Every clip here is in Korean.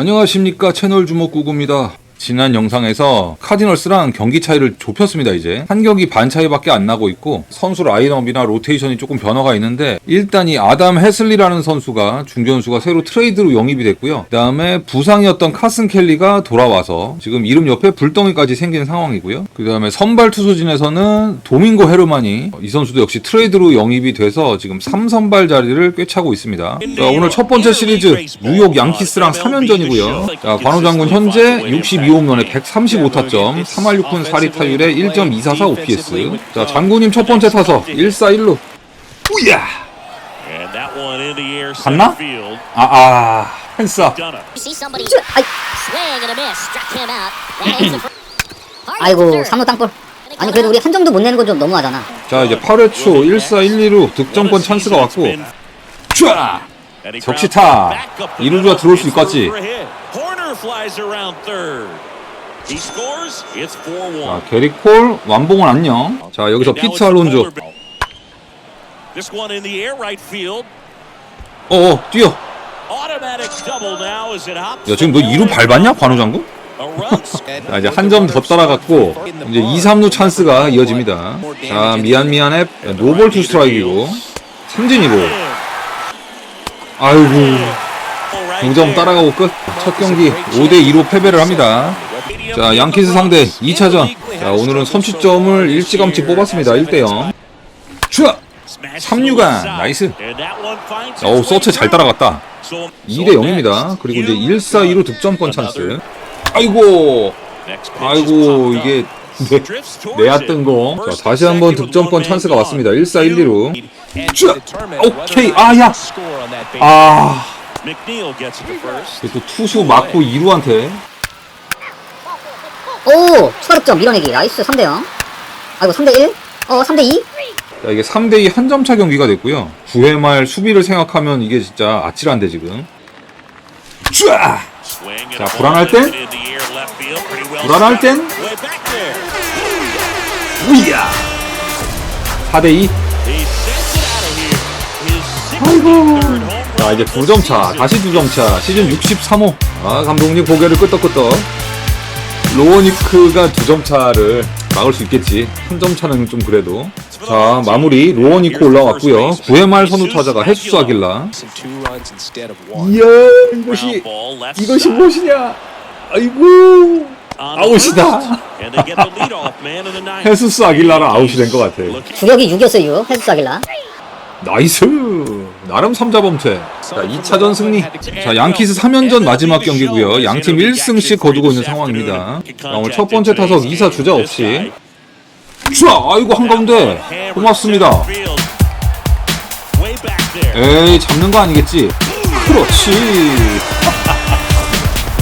안녕하십니까 채널 주먹구구입니다. 지난 영상에서 카디널스랑 경기 차이를 좁혔습니다 이제. 한 경기 반 차이밖에 안 나고 있고 선수 라인업이나 로테이션이 조금 변화가 있는데 일단 이 아담 해슬리라는 선수가 중견수가 새로 트레이드로 영입이 됐고요. 그 다음에 부상이었던 카슨 켈리가 돌아와서 지금 이름 옆에 불덩이까지 생긴 상황이고요. 그 다음에 선발 투수진에서는 도밍고 헤르만이 이 선수도 역시 트레이드로 영입이 돼서 지금 3선발 자리를 꿰차고 있습니다. 자, 오늘 첫 번째 시리즈 뉴욕 양키스랑 3연전이고요. 자 관우 장군 현재 62 2홈런에 135타점, 3할 6푼 4리 타율에 1.244 OPS. 자, 장군님 첫 번째 타석 1-4-1루. 우야! 갔나? 아, 아, 펜싸. 아이, 아이고 3루 땅볼 아니 그래도 우리 한 점도 못 내는 건 좀 너무하잖아 자, 이제 8회 초 1-4-1-2루 득점권 찬스가 왔고. 촤! 적시타. 이루주가 들어올 수 있겠지. 자, 게리 콜, 완봉은 안녕. 자, 여기서 피트 알론조. This one in the air right field. 어 어, 뛰어. Automatic double now as it hops. 야, 지금 너 2루 밟았냐? 관우 장군? A run scored. 자, 이제 한 점 더 따라갔고 이제 2, 3루 찬스가 이어집니다. 자, 미안 미안해. 노볼 투 스트라이크이고 삼진이고. 아이고. 두점 따라가고 끝. 첫 경기 5대 2로 패배를 합니다. 자, 양키스 상대 2차전. 자, 오늘은 선취점을 일찌감치 뽑았습니다. 1대 0. 슈아! 3루간 나이스. 어우, 서체 잘 따라갔다. 2대 0입니다. 그리고 이제 1, 4, 2로 득점권 찬스. 아이고. 아이고, 이게 내, 내야 뜬 거. 자, 다시 한번 득점권 찬스가 왔습니다. 1, 4, 1, 2로. 쭈! 오케이. 아, 야. 아. 이게 또 투수 맞고 2루한테. 오 추가 득점 밀어내기 나이스 3대0 아이고 3대1 어 3대2 자, 이게 3대2 한 점 차 경기가 됐고요. 9회 말 수비를 생각하면 이게 진짜 아찔한데, 지금. 쭈아! 자, 불안할 땐? 불안할. 땐? 우이야! 4대2. He sends it out of here. His 63rd home run. 자, 이제 두 점 차. 다시 두 점 차. 시즌 63호. 아, 감독님 고개를 끄덕끄덕. 로어니크가 두 점 차를 막을 수 있겠지. 한 점 차는 좀 그래도. 자, 마무리. 로어니크 올라왔고요. 9회 말 선우 타자가 헤수스 아길라. 이야, 이것이, 이것이. 무엇이냐. 아이고. 아웃이다. 헤수스 아길라라 아웃이 된 것 같아. 주력이 6이었어요 6 헤스스 아길라 나이스! 나름 3자 범퇴. 자, 2차전 승리. 자, 양키스 3연전 마지막 경기고요. 양팀 1승씩 거두고 있는 상황입니다. 자, 오늘 첫 번째 타석 2사 주자 없이. 슈아! 아이고, 한가운데. 고맙습니다. 에이, 잡는 거 아니겠지? 그렇지.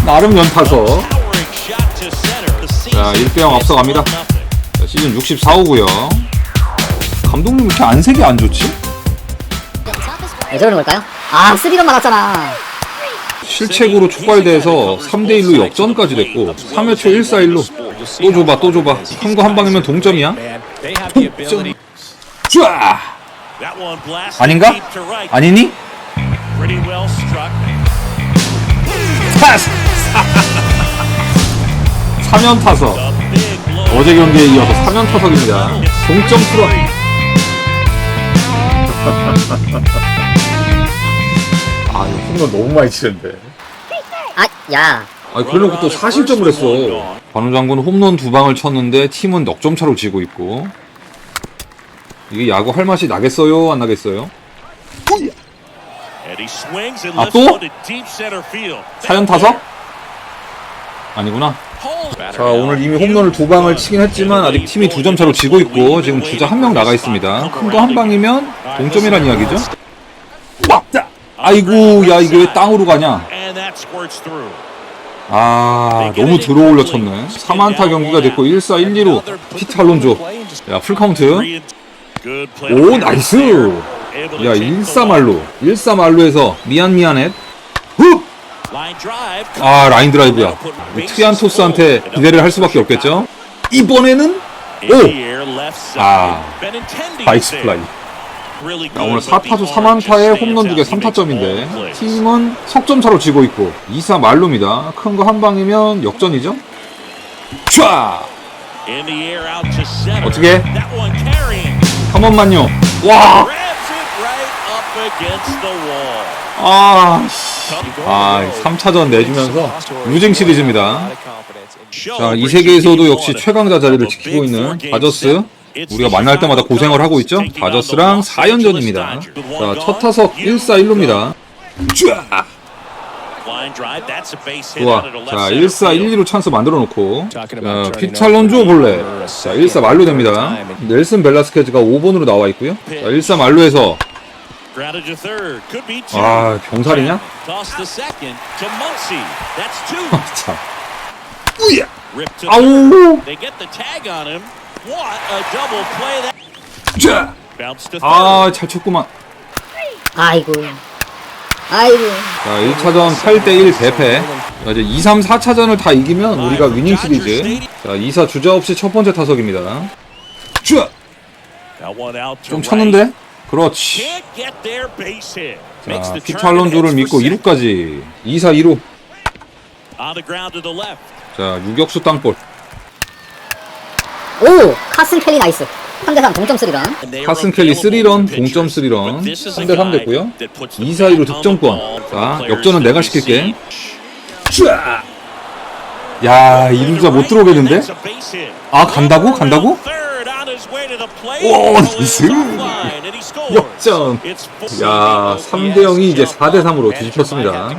나름 연타석. 자, 1대0 앞서갑니다. 자, 시즌 64호고요. 감독님 왜 이렇게 안색이 안 좋지? 왜 저러는 걸까요? 아 3런 맞았잖아 실책으로 촉발돼서 3대1로 역전까지 됐고 3회 초 1-4-1로 또 줘봐 또 줘봐 큰거한 방이면 동점이야 ability. 쫙 아닌가? 아니니? 파스 3연 타석. 어제 경기에 이어서 3연 타석입니다 동점 풀어 아 이거 홈런 너무 많이 치는데. 아 야. 아 그래놓고 또 4실점을 했어. 관우 장군 홈런 두 방을 쳤는데 팀은 넉 점 차로 지고 있고. 이게 야구 할 맛이 나겠어요? 안 나겠어요? 아, 또? 사연 타석? 아니구나. 자 오늘 이미 홈런을 두 방을 치긴 했지만 아직 팀이 두 점 차로 지고 있고 지금 주자 한 명 나가 있습니다. 큰 거 한 방이면 동점이란 이야기죠? 왔다 아이고 야 이게 왜 땅으로 가냐. 아 너무 들어 올려 쳤네. 3안타 경기가 됐고 1-4 1-2로 피트 알론조. 야 풀카운트. 오 나이스. 야 take the 1-4말로 1-4말로에서 미안 미안해. 아 라인 드라이브야. 트리안 토스한테 기대를 할 수밖에 없겠죠? 이번에는? In 오! the air left side. 아, Benintendi 바이스. 플라이 자, 오늘 4타수 3안타에 홈런 2개 3타점인데 팀은 석점 차로 지고 있고 2사 말루입니다. 큰 거 한 방이면 역전이죠. 쫙! 어떻게? 한 번만요. 와! 아, 씨. 아, 3차전 내주면서 루징 시리즈입니다. 자, 이 세계에서도 역시 최강자 자리를 지키고 있는 다저스. 우리가 만날 때마다 고생을 하고 있죠. 다저스랑 4연전입니다. 자, 첫 타석 1사 1루입니다. 쫙! 좋아. 자, 1사 1, 2로 찬스 만들어 놓고. 자, 피찰론조 볼래. 자, 1사 말로 됩니다. 넬슨 벨라스케즈가 5번으로 나와 있고요. 자, 1사 말로에서 아, 병살이냐? 참. 우야! 아우! 자! 아, 잘 쳤구만. 아이고. 아이고. 자, 1차전 8대1 대패. 자, 이제 2, 3, 4차전을 다 이기면 우리가 위닝 시리즈. 자, 2사 주저없이 첫 번째 타석입니다. 자! That one out to 좀. 쳤는데? 그렇지. 자, heads 믿고 for second. 2루까지. 2사 2루. On the ground to the left. 자, 유격수 땅볼. 오! 카슨 켈리 나이스. 3대3 동점 쓰리런. And they are 카슨 켈리 available 3런, pitchers. 동점 3런, But this is a 3대 3 guy 됐고요. that puts the 2, 4, 2로 bat on the 득점권. ball for 자, 역전은 내가 시킬게. 쫙! 야, 이루자 못 들어오겠는데? 아, 간다고? 간다고? 오, 나이스. 역전. 야, single. 3대 0이 이제 4대 3으로 뒤집혔습니다.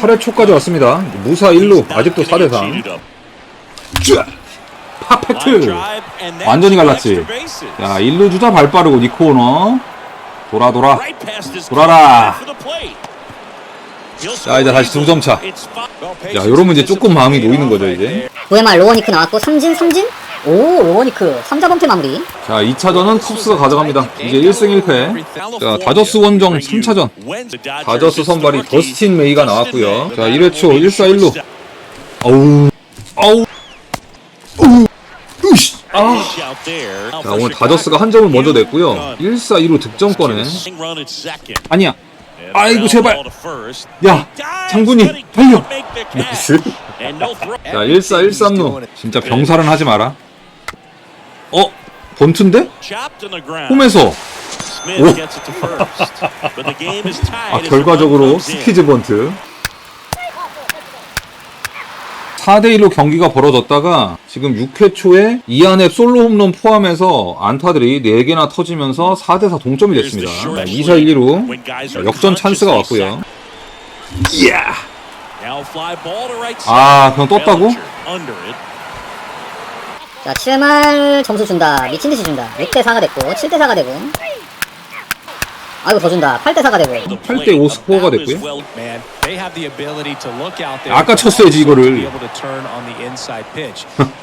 8회 초까지 왔습니다. 무사 1루, 아직도 4대 3. 쫙! 파펙트! 완전히 갈랐지. 야, 1루 주자 발 빠르고 니코너. 돌아 돌아. 돌아라. 자, 이제 다시 두 점 차. 야, 요러면 이제 조금 마음이 놓이는 거죠, 이제. OMR 로워니크 나왔고 삼진 삼진? 오 로워니크 3자 범퇴 마무리 자, 2차전은 컵스가 가져갑니다. 이제 1승 1패. 자, 다저스 원정 3차전. 다저스 선발이 더스틴 메이가 나왔고요. 자, 1회 초 1사 1루. 어우. 어우. 어우. 아. 자, 오늘 다저스가 한 점을 먼저 냈고요. 1사 2루 득점권에. 아니야. 아이고, 제발. 야, 장군이 달려. 나이스. 자, 1사 1, 3루. 진짜 병살은 하지 마라. 어? 번트인데? 홈에서. 오. 아, 결과적으로 스키즈 번트. 4대1로 경기가 벌어졌다가 지금 6회 초에 이안의 솔로 홈런 포함해서 안타들이 4개나 터지면서 4대4 동점이 됐습니다. 2사 1, 2루 역전 찬스가 왔고요. 이야! 아, 그냥 떴다고? 자 7말 점수 준다 미친듯이 준다 6대4가 됐고 7대4가 되고 아이고 더 준다 8대 4가 되고 8대 5 스코어가 됐고요. 아까 쳤어야지, 이거를.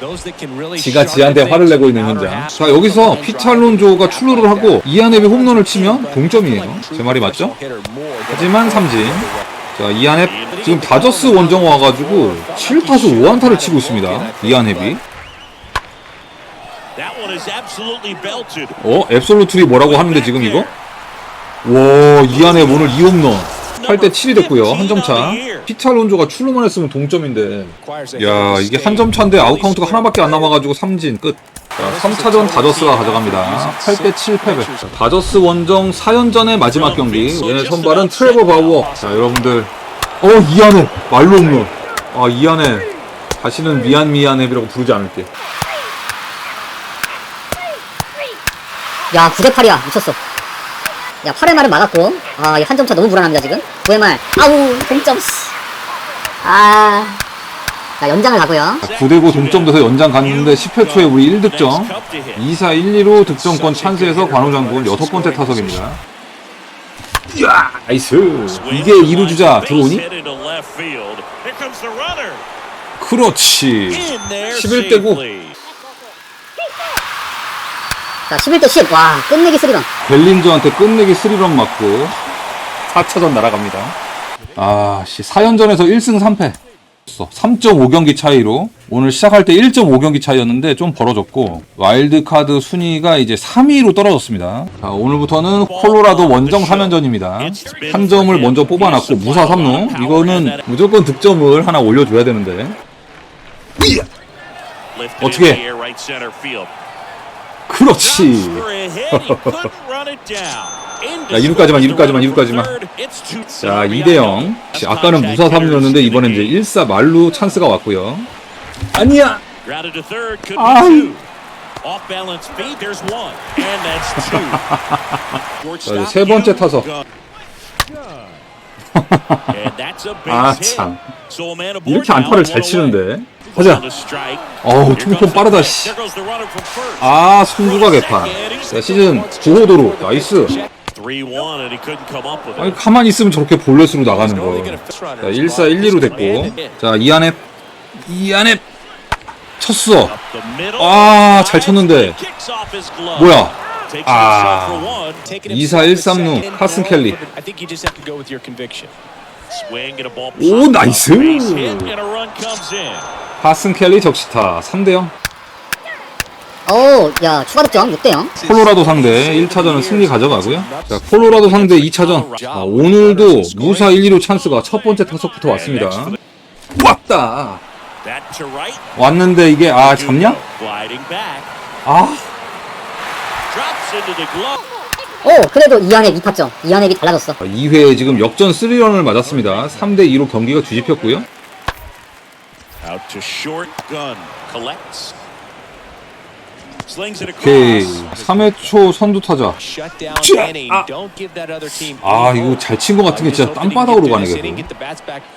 지가 지한테 화를 내고 있는 현장. 자, 여기서 피찰론조가 출루를 하고 이안앱이 홈런을 치면 동점이에요. 제 말이 맞죠? 하지만 삼진. 자, 이안앱 지금 다저스 원정 와가지고 7타수 5안타를 치고 있습니다. 이안앱이. 어? 앱솔루트리 뭐라고 하는데 지금 이거? 와, 이안앱 오늘 2홈런. 8대 7이 됐고요. 한 점 차. 피찰론조가 출루만 했으면 동점인데. 야, 이게 한 점 차인데 아웃 카운트가 하나밖에 안 남아 가지고 삼진 끝. 자, 3차전 다저스가 가져갑니다. 8대 7 패배. 자, 다저스 원정 4연전의 마지막 경기. 얘네 선발은 트레버 바우어. 자, 여러분들. 어, 이안해. 말로 홈런. 아, 이안해. 다시는 미안 미안해이라고 부르지 않을게. 야 9대 8이야 미쳤어 야 8회 말은 막았고 아이 한점차 너무 불안합니다 지금 9회말 아우 동점 씨아 자 연장을 가고요 9대9 동점돼서 연장 갔는데 10회 초에 우리 1득점. 2사 1, 2로 득점권 찬스에서 관우장군 여섯 번째 타석입니다. 이야, 나이스. 이게 2루 주자 들어오니? 그렇지. 11대 9. 자 11대 10 와 끝내기 쓰리런 벨린저한테 끝내기 3런 맞고 4차전 날아갑니다. 아, 씨, 4연전에서 1승 3패. 3.5경기 차이로 오늘 시작할 때 1.5경기 차이였는데 좀 벌어졌고 와일드카드 순위가 이제 3위로 떨어졌습니다. 자, 오늘부터는 콜로라도 원정 3연전입니다. 한 점을 먼저 뽑아놨고 무사 3루 이거는 무조건 득점을 하나 올려줘야 되는데 어떻게? 그렇지. 이루까지만. third. It's two- 자 2대0 아까는 무사 3루였는데 이번엔 이제 1사 말루 찬스가 왔고요. 아니야. 아이. 자, 세 번째 타석. 아. 참. 이렇게 안타를 잘. 치는데. 가자. 어우, the 빠르다. 씨. 아, 송구가 개판. 자, 시즌 9호도로 나이스. 3-1 and he couldn't come up with 아니. 가만히 있으면 저렇게 볼넷으로 나가는 거. 자, 1사 1, 2로 됐고. 자, 이안에 이안에 쳤어. 아, 잘 쳤는데. 뭐야? 아. himself for one. 2사 1, 3루 카슨 켈리. 오. 나이스. 하슨 켈리 적시타 3대 0. 어우, 야, 추가 득점 6대0. 콜로라도 상대 1차전은 승리 가져가고요. 자, 콜로라도 상대 2차전. 아, 오늘도 무사 1, 2루 찬스가 첫 번째 타석부터 왔습니다. 왔다. 왔는데 이게 아 잡냐? 아 Drops into the glove. 오, 그래도 이안의 2타점. 이안의 2 달라졌어. 2회에 지금 역전 3런을 맞았습니다. 3대 2로 경기가 뒤집혔고요. Out to short gun. Collects. Slings it 오케이 across. 3회 초 선두 타자. Shut down 쥐! inning. 아. Don't give that other team. 아 이거 hope. 잘친 것 같은 게 진짜 땅바닥으로 get 가네.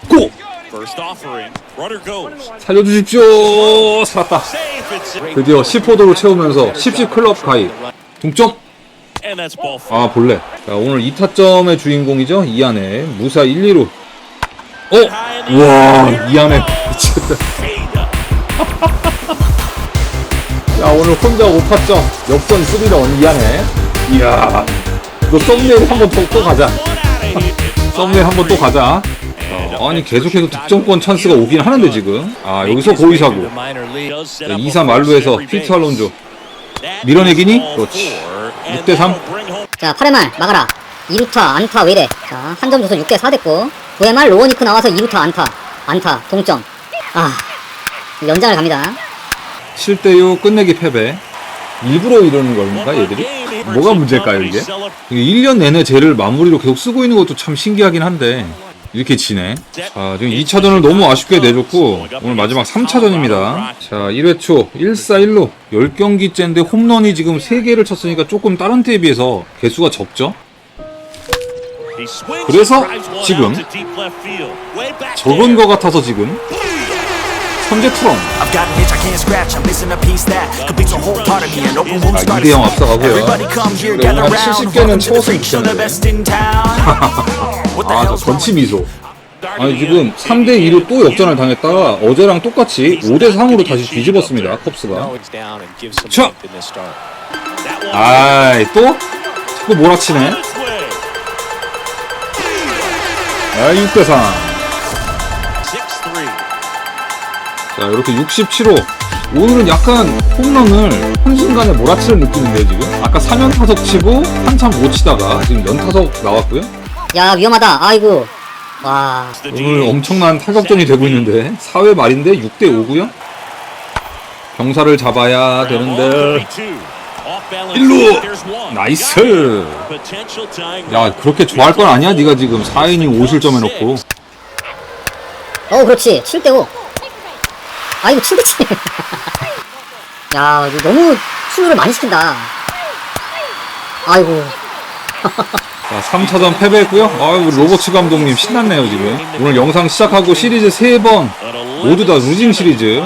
고! First offering. Runner goes. 살려주십시오. 살았다. Safe. It's 드디어 10호도로 채우면서 10시 클럽 가입. 동점. 아 볼래. 자, 오늘 2타점의 주인공이죠. 이안에 무사 1, 2루. 어? 와 이안에 미치겠다. 야 오늘 혼자 5타점 역전 3런 이안에. 이야. 너 썸네일 한번 또, 또 가자. 썸네일 한번 또 가자. 어, 아니 계속해서 득점권 찬스가 오긴 하는데 지금. 아 여기서 고의사고. Minor league. 2사 말루에서 피트 알론조. 밀어내기니? 그렇지. 6대 3. 자, 8회 말 막아라. 2루타, 안타, 왜 이래? 자, 한 점 줘서 6대 4 됐고. 9회 말 로어니크 나와서 2루타, 안타. 안타, 동점. 아, 연장을 갑니다. 7대6 끝내기 패배. 일부러 이러는 겁니까, 얘들이? 뭐가 문제일까요, 이게? 이게 1년 내내 쟤를 마무리로 계속 쓰고 있는 것도 참 신기하긴 한데. 이렇게 지네. 자, 지금 2차전을 너무 아쉽게 내줬고, 오늘 마지막 3차전입니다. 자, 1회 초, 1사 1루. 10경기째인데 홈런이 지금 3개를 쳤으니까 조금 다른 때에 비해서 개수가 적죠? 그래서 지금 적은 것 같아서 지금 현재 트럼 started 2대0 to 앞서가고요. 그래, 오늘 한 round. 70개는 Welcome to the 채웠으면 좋겠는데. 아, 저 전치 미소. 아니 지금 3대 2로 또 역전을 당했다가 어제랑 똑같이 5대 3으로 다시 뒤집었습니다. 컵스가. Start. 아이 또 자꾸 몰아치네. 아 6대 3. 자 이렇게 67호. 오늘은 약간 홈런을 한순간에 몰아치는 느낌인데요 지금. 아까 3연 타석 치고 한참 못 치다가 지금 연타석 나왔고요. 야, 위험하다. 아이고. 와, 오늘 엄청난 타격전이 되고 있는데 4회 말인데 6대 5고요. 병사를 잡아야 되는데 일루! 나이스. 야 그렇게 좋아할 건 아니야 네가 지금 4이닝 5실점 해놓고 어, 그렇지. 7대5. 아이고, 7대7. 야, 이거 너무 수유를 많이 시킨다. 아이고. 자 3차전 패배했고요. 아이고 로버츠 감독님 신났네요 지금. 오늘 영상 시작하고 시리즈 3번. 모두 다 루징 시리즈.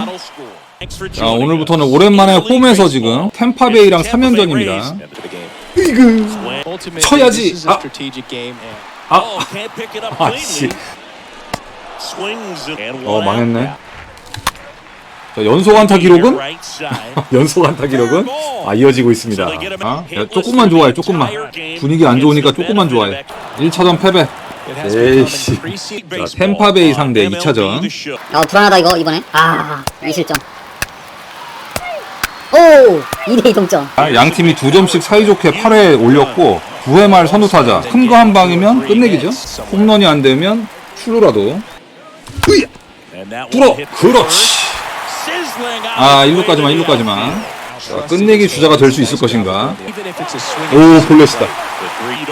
자 오늘부터는 오랜만에 홈에서 지금 템파베이랑 3연전입니다. For the game. Ultimately, 쳐야지. 아. and 아, 아 씨. 어 망했네 자 연속 안타 기록은 연속 안타 기록은 아 이어지고 있습니다. 아, 야, 조금만 좋아해, 조금만. 분위기 안 좋으니까 조금만 좋아해. 1차전 패배. 에이씨. 자, 템파베이 상대 2차전. 아 불안하다 이거 이번에 아 이실점 오 2대2 동점 아, 양 팀이 두 점씩 사이좋게 8회 올렸고 9회 말 선두 타자 큰 거 한 방이면 끝내기죠. 홈런이 안 되면 출루라도. 으이! 뚫어. 그렇지. 아, 1루까지만 1루까지만. 자, 끝내기 주자가 될 수 있을 것인가? 오, 볼넷이다.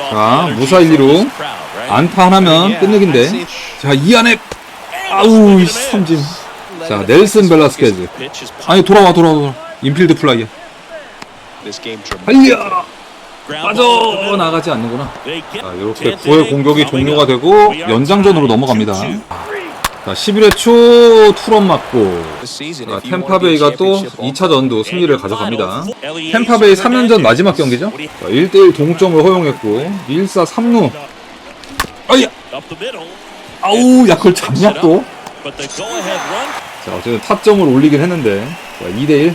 자, 무사 1, 2루. 안타 하나면 끝내기인데. 자, 이 안에 아우, 이 삼진. 자, 넬슨 벨라스케즈. 아니, 돌아와, 돌아와, 돌아와. 인필드 플라이야. 달려! 빠져 나가지 않는구나. 자, 이렇게 9회 공격이 종료가 되고 연장전으로 넘어갑니다. 자, 11회 초 투런 맞고 자, 템파베이가 또 2차전도 승리를 가져갑니다. 템파베이 3연전 마지막 경기죠. 자, 1대1 동점을 허용했고 1사 3루. 아야! 아우, 야 그걸 잡냐 또? 자, 어쨌든 타점을 올리긴 했는데 자, 2대1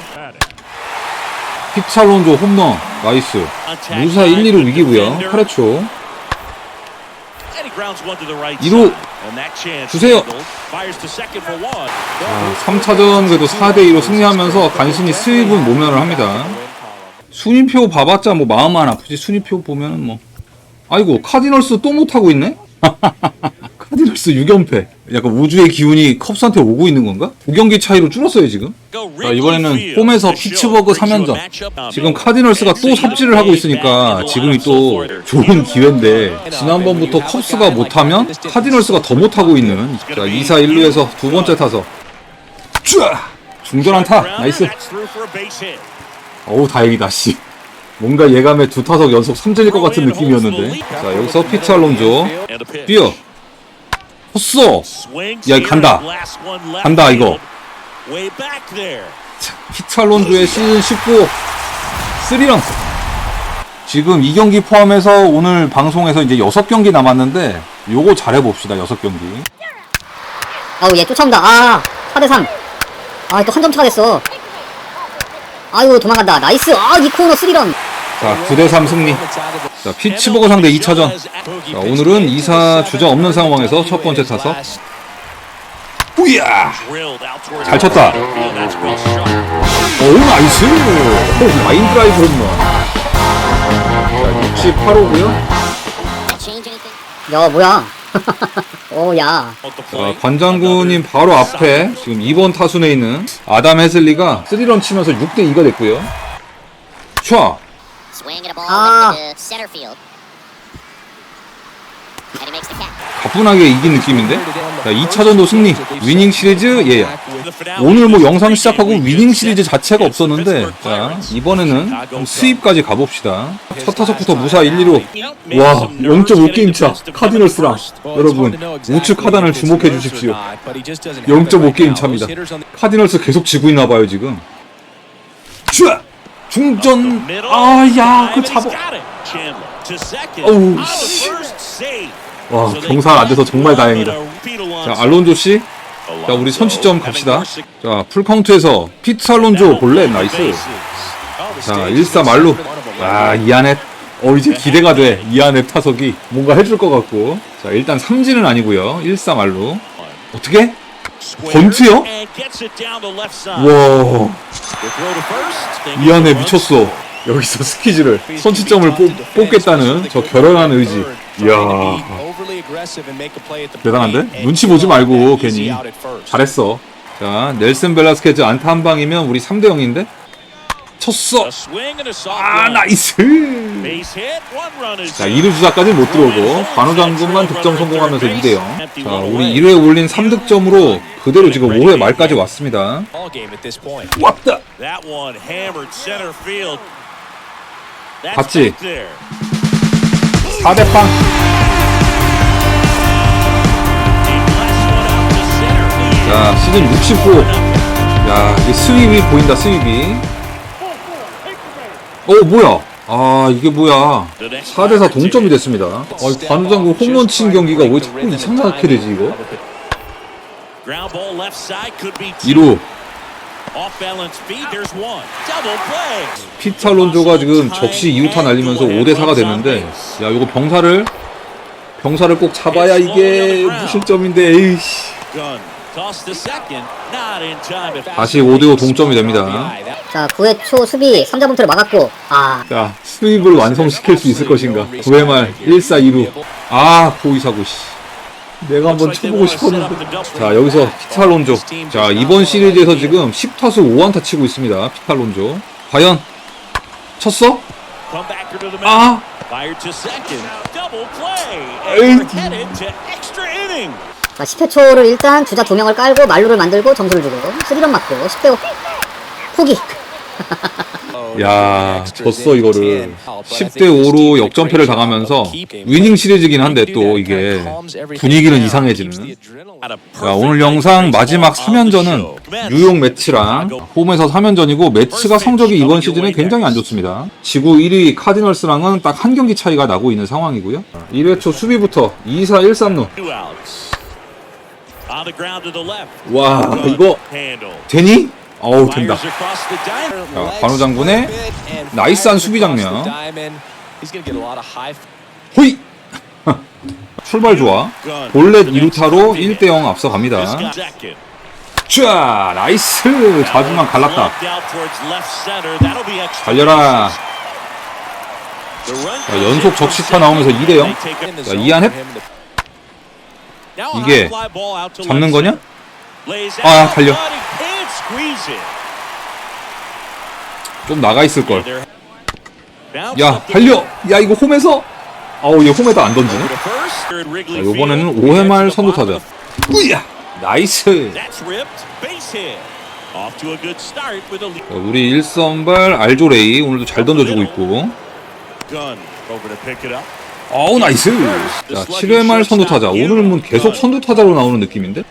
피찰론조 홈런 나이스 무사 1, 2루 위기고요 8회 초 2루 주세요. 아, 3차전 그래도 4대2로 승리하면서 간신히 스윕은 모면을 합니다. 순위표 봐봤자 뭐 마음만 아프지. 순위표 보면은 뭐. 아이고 카디널스 또 못하고 있네? 카디널스 6연패 약간 우주의 기운이 컵스한테 오고 있는 건가? 5경기 차이로 줄었어요 지금? 자, 이번에는 홈에서 피츠버그 3연전. 지금 카디널스가 또 삽질을 하고 있으니까 지금이 또 좋은 기회인데 지난번부터 컵스가 못하면 카디널스가 더 못하고 있는 자 2사 1루에서 두 번째 타석. 쭈아! 중전 안타. 나이스. 어우 다행이다 씨. 뭔가 예감에 두 타석 연속 3진일 것 같은 느낌이었는데. 자 여기서 피치 알론조. 뛰어 헛쏘 야 간다. 간다 이거. 피치 알론조의 시즌 19 3런. 지금 2경기 포함해서 오늘 방송에서 이제 6경기 남았는데 요거 잘해봅시다 6경기. 아우 얘 쫓아온다. 아 4대3 아또 한 점 차가 됐어. 아유 도망간다. 나이스. 아이 코너 3런 자 9대3 승리. 자 피츠버거 상대 2차전. 자 오늘은 2사 주자 없는 상황에서 첫 번째 타석. 뿌야! 잘 쳤다. 오 나이스! 오, 라인 드라이브 홈런. 자 68호고요. Change anything? 야 뭐야? 오야. 자, 관장군님 바로 앞에 지금 2번 타순에 있는 아담 헤슬리가 3런 치면서 6대 2가 됐고요. 촤 Swinging a ball lifted to center field. And he makes the catch. 가뿐하게 이긴 느낌인데? 자 2차전도 승리. 위닝 시리즈 예약 오늘 뭐 영상 시작하고 위닝 시리즈 자체가 없었는데 자 이번에는 좀 수입까지 가봅시다. 첫 타석부터 무사 1, 2로. 와 0.5게임 차 카디널스랑. 여러분 우측 하단을 주목해 주십시오. 0.5게임 차입니다. 카디널스 계속 지고 있나 봐요 지금. 슈아 중전 아야 그 잡아 어우, 씨. 와 경사 안 돼서 정말 다행이다 자 알론조 씨 자, 우리 선취점 갑시다. 자, 풀카운트에서 피트 알론조 볼래? 나이스. 자, 1사 말로. 아, 이안에 어, 이제 기대가 돼. 이안에 타석이 뭔가 해줄 것 같고. 자, 일단 삼진은 아니고요 1사 말로. 어떻게? 번트요? 와, 이 안에 미쳤어. 여기서 스키즈를 선취점을 뽑, 뽑겠다는 저 결연한 의지. 이야, 대단한데? 눈치 보지 말고 괜히 잘했어. 자, 넬슨 벨라스케즈 안타 한 방이면 우리 3대 0인데? 쳤어. 아, 나이스. 자, 2루 주자까지 못 들어오고 관우 장군만 득점 성공하면서 2대 0. 자, 우리 1회 올린 3득점으로 그대로 지금 5회 말까지 왔습니다. 왔다. 봤지? 4대 빵. 자, 시즌 69. 야, 이게 스윕이 보인다, 스윕이. 어, 뭐야? 아, 이게 뭐야. 4대4 동점이 됐습니다. 아, 관우장군 홈런 친 경기가 왜 자꾸 이상하게 되지, 이거? 2루. 피타 론조가 지금 적시 2루타 날리면서 5대4가 됐는데, 야, 이거 병사를 병사를 꼭 잡아야 이게 무실점인데 에이씨. 다시 5대5 동점이 됩니다. 자 9회 초 수비 3자 분투를 막았고 아 자, 스윕을 완성시킬 수 있을 것인가? 9회 말 1, 4, 2루. 아, 포이사고 씨. 내가 한번 쳐보고 싶었는데. 자, 여기서 피탈론조. 자, 이번 시리즈에서 지금 10타수 5안타 치고 있습니다. 피탈론조. 과연 쳤어? 아, 에이. 자 10회 초를 일단 주자 두 명을 깔고 말루를 만들고 점수를 주고 3런 맞고 10대 5 포기 야, 졌어 이거를. 10대 5로 역전패를 당하면서 위닝 시리즈긴 한데 또 이게 분위기는 이상해지는. 자, 오늘 영상 마지막 3연전은 뉴욕 매치랑 홈에서 3연전이고 매치가 성적이 이번 시즌에 굉장히 안 좋습니다. 지구 1위 카디널스랑은 딱 한 경기 차이가 나고 있는 상황이고요. 1회 초 수비부터 2사 1, 3루. 와, 이거. 되니? 어우, 된다. 자, 관우 장군의 나이스한 수비 장면. 호이! 출발 좋아. Next 2루타로 inning. 1대0 앞서갑니다. 자, 나이스! 자주만 갈랐다. 달려라. 자, 연속 적시타 나오면서 2대0. 자, 이한해? 이게 잡는 거냐? 아, 달려. 좀 나가 있을걸. 야, 달려! 야, 이거 홈에서? 아우, 얘 홈에도 안 던지네. 자, Field. 5회 말 선두 타자. 으야! 나이스! 자, 우리 1선발 알조레이 오늘도 잘 던져주고 있고. 어우, 나이스! 자, 7회 말 선두 타자. 오늘은 계속 선두 타자로 나오는 느낌인데?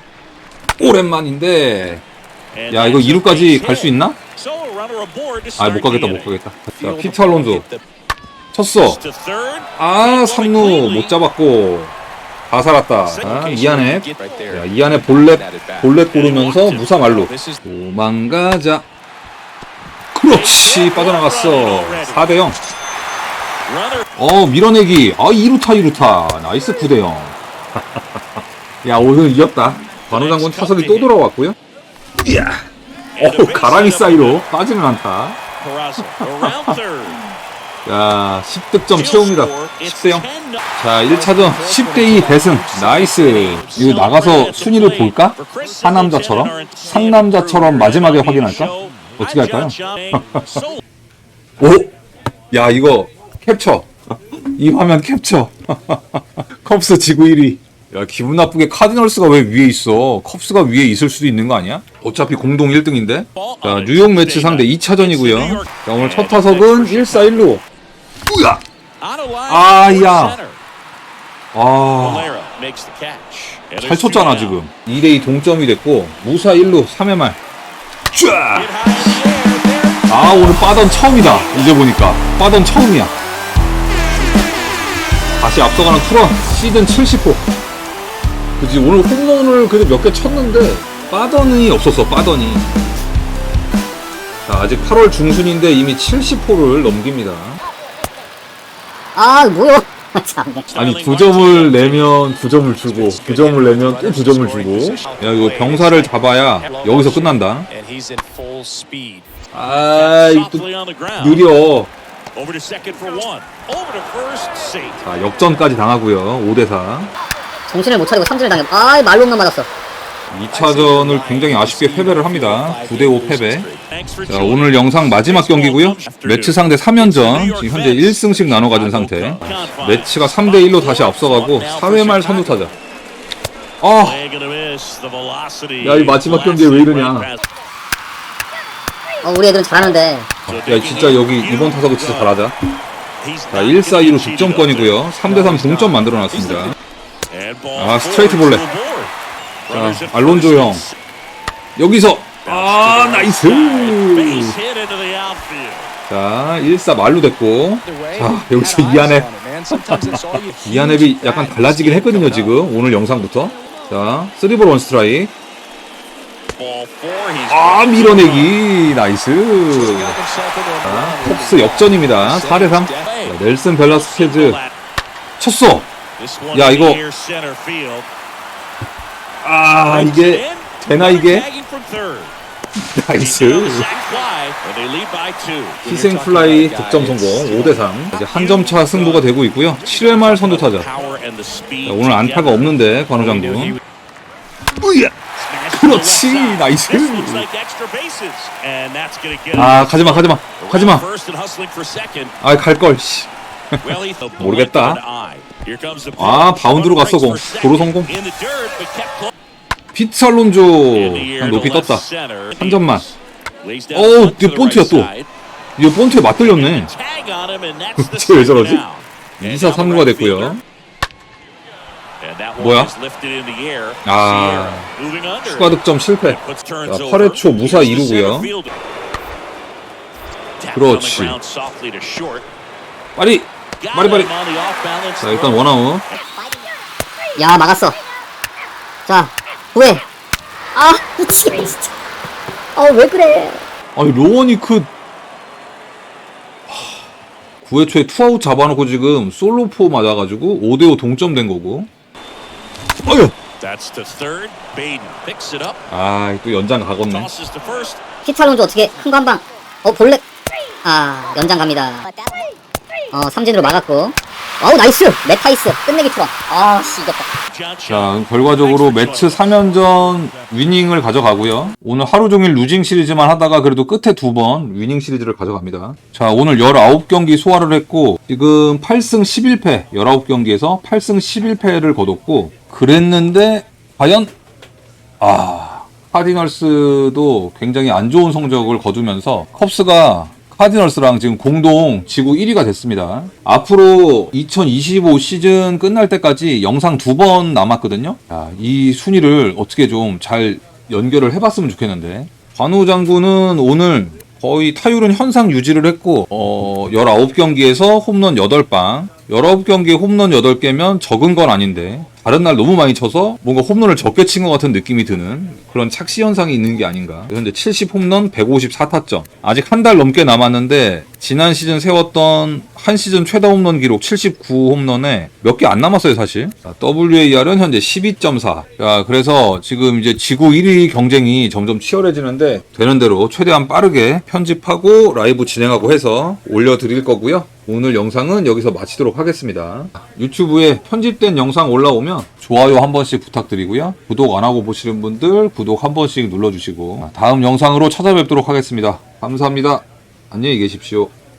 오랜만인데. 야, 이거 that's a 2루까지 base 갈 수. 있나? 아, 못 가겠다, 못. 가겠다. 자, 피터 알론소. 쳤어. 아, 3루 못 잡았고. 다 살았다. 아, 이안에. 자, 이안에 볼넷, 볼넷 고르면서 무사 말루. 도망가자. 그렇지, 빠져나갔어. 4대0. 어, 밀어내기. 아, 2루타, 2루타. 나이스 9대0. 야, 오늘 이겼다. 관우 장군 타석이 또 돌아왔고요. 이야. 어, 가랑이 사이로 빠지는 않다. 자, 10득점 채웁니다. It's 10대0. 10 자, 1차전 10대2 대승. 나이스. 이거 나가서 순위를 볼까? 사남자처럼? 상남자처럼 마지막에 확인할까? 어떻게 할까요? 오! 야, 이거 캡처. 이 화면 캡처. 컵스 지구 1위. 야, 기분 나쁘게 카디널스가 왜 위에 있어? 컵스가 위에 있을 수도 있는 거 아니야? 어차피 공동 1등인데? 자, 뉴욕 매치 상대 2차전이고요. 자, 오늘 첫 타석은 1사 1루. 우야! 아, 야. 아, 잘 쳤잖아, 지금. 2대2 동점이 됐고, 무사 1루 3회 말. 쫙! 아, 오늘 빠던 처음이다. 이제 보니까. 빠던 처음이야. 다시 앞서가는 투런 시즌 70호. 그지 오늘 홈런을 그래도 몇 개 쳤는데 빠던이 없었어 빠던이. 자 아직 8월 중순인데 이미 70호를 넘깁니다. 아 뭐야 참네 아니 두 점을 내면 두 점을 주고 두 점을 내면 또 두 점을 주고. 야 이거 병사를 잡아야 여기서 끝난다. 아 이거 또 느려. Over to second for one. Over to first, safe. 자 역전까지 당하고요 5대 4. 정신을 못 차리고 삼진을 당해 아 말로 홈런 맞았어 2차전을 굉장히 아쉽게 패배를 합니다. 9대 5 패배. 자. 오늘 영상 마지막 경기고요. 매치 상대 3연전, 지금 현재 1승씩 나눠 가진 상태. 매치가 3대 1로 다시 앞서가고 4회 말 선두 타자. 아. 야, 이 마지막 경기에 왜 이러냐. 어 우리 애들은 잘하는데 야, 진짜 여기 이번 타석은 진짜 잘하자. 자, 1, 4, 2로 득점권이고요. 3대 3 동점 만들어 놨습니다. 아, 스트레이트 볼넷. 자, 알론조 형. 여기서 아, 나이스. 자, 1, 4 말로 됐고. 자, 여기서 이안에 이안앱이 약간 달라지긴 했거든요, 지금. 오늘 영상부터. 자, 3볼 원 스트라이크. 아, 밀어내기. 나이스. 자, 컵스 역전입니다. 4대 3. 자, 넬슨 벨라스케즈 쳤어. 야, 이거-. 아 이게. 되나 이게? 나이스. 희생 플라이 득점 성공 5대3 이제 한 점 차 승부가 되고 있고요 7회 말 선두 타자 자, Power and the speed 오늘 안타가. 없는데 관우 We knew he 장군 would 으야 그렇지. 나이스 아 가지마 가지마 가지마 first and hustling for second. 아 갈걸 씨. 모르겠다. 아. 바운드로 갔어, 공. 도로. 성공. To 높이 떴다. 한 점만 어우, 네 the 본트야, right 또. side. 이거 본트에 맞들렸네 쟤왜 저러지? out. And 2사 now the 3루가 right 됐고요 fielder. And that one 뭐야? 아. 추가 득점 실패 자, turns over. 8회 초 무사 Here's the 2루고요 center fielder. Tapped on the 그렇지. 빨리 빨리 빨리 자 일단. 원아웃 야 막았어 자 후회 아 미치겠네 진짜 어왜 그래 아니 로원이 그 9회 초에 투아웃 잡아놓고 지금 솔로포 맞아가지고 5대5 동점된 거고 어휴 That's to third. Baden picks it up. 아 또 연장 가겠네 Tosses to first. 피탈론즈 어떻게 큰 거 한 방 어 볼넷 아 연장 갑니다. 어 삼진으로 막았고 어우 나이스. 메타이스. 끝내기 투런 아씨 이겼다. 자 결과적으로 매치 3연전 위닝을 가져가고요. 오늘 하루 종일 루징 시리즈만 하다가 그래도 끝에 두 번 위닝 시리즈를 가져갑니다. 자 오늘 19경기 소화를 했고 지금 8승 11패 19경기에서 8승 11패를 거뒀고 그랬는데 과연 아 카디널스도 굉장히 안 좋은 성적을 거두면서 컵스가 카디널스랑 지금 공동 지구 1위가 됐습니다. 앞으로 2025 시즌 끝날 때까지 영상 두 번 남았거든요. 자, 이 순위를 어떻게 좀 잘 연결을 해봤으면 좋겠는데 관우 장군은 오늘 거의 타율은 현상 유지를 했고 어 19경기에서 홈런 8방 19 경기에 홈런 8개면 적은 건 아닌데 다른 날 너무 많이 쳐서 뭔가 홈런을 적게 친 것 같은 느낌이 드는 그런 착시 현상이 있는 게 아닌가. 현재 70 홈런, 154타점. 아직 한 달 넘게 남았는데 지난 시즌 세웠던 한 시즌 최다 홈런 기록 79 홈런에 몇 개 안 남았어요, 사실. 자, WAR은 현재 12.4. 자, 그래서 지금 이제 지구 1위 경쟁이 점점 치열해지는데 되는 대로 최대한 빠르게 편집하고 라이브 진행하고 해서 올려드릴 거고요. 오늘 영상은 여기서 마치도록 하겠습니다. 유튜브에 편집된 영상 올라오면 좋아요 한 번씩 부탁드리고요. 구독 안 하고 보시는 분들 구독 한 번씩 눌러주시고 다음 영상으로 찾아뵙도록 하겠습니다. 감사합니다. 안녕히 계십시오.